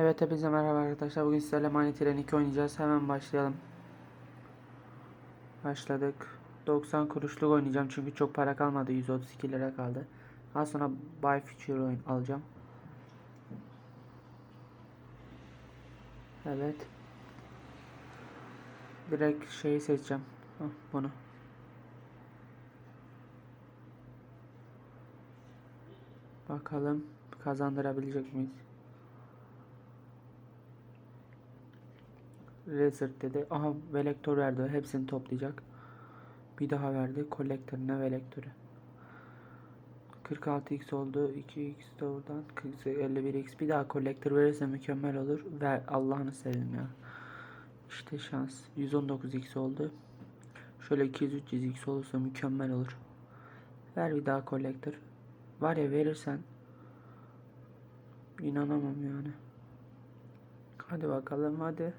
Evet hepinize merhaba arkadaşlar. Bugün sizlerle Train 2 oynayacağız. Hemen başlayalım. Başladık. 90 kuruşluk oynayacağım çünkü çok para kalmadı. 132 lira kaldı. Daha sonra Buy Future oyun alacağım. Evet. Direkt şeyi seçeceğim. Hah, bunu. Bakalım kazandırabilecek miyiz? Resert dedi. Aha velektör verdi. Hepsini toplayacak. Bir daha verdi. Collector ne velektörü? 46x oldu. 2x de oradan. 51x. Bir daha collector verirse mükemmel olur. Ver Allah'ını seveyim ya. İşte şans. 119x oldu. Şöyle 200-300x olursa mükemmel olur. Ver bir daha collector. Var ya verirsen inanamam yani. Hadi bakalım hadi.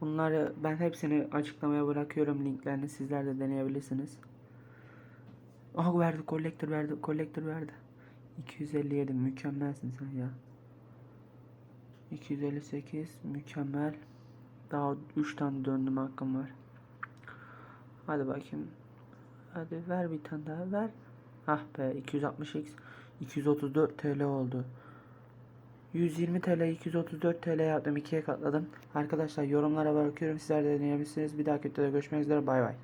Bunları ben hepsini açıklamaya bırakıyorum linklerini sizler de deneyebilirsiniz. Aha verdi kolektör verdi kolektör verdi. 257 mükemmelsin sen ya. 258 mükemmel. Daha 3 tane döndüm hakkım var. Hadi bakayım. Hadi ver bir tane daha ver. Ah be 260x 234 TL oldu. 120 TL 234 TL yaptım ikiye katladım. Arkadaşlar yorumlara bırakıyorum sizler de deneyebilirsiniz. Bir dahaki videoda görüşmek üzere bay bay.